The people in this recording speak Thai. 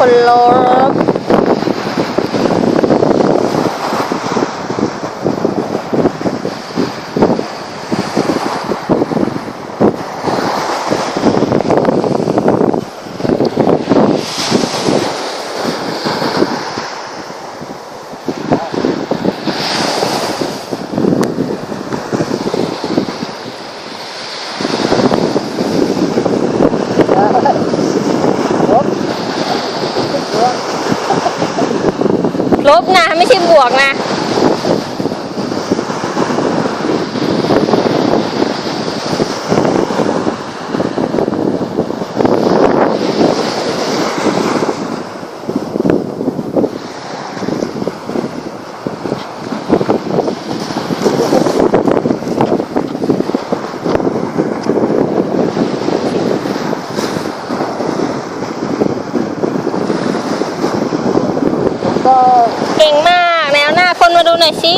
ค ลบนะ ไม่ใช่บวกนะ เก่งมากแนวหน้าคนมาดูหน่อยสิ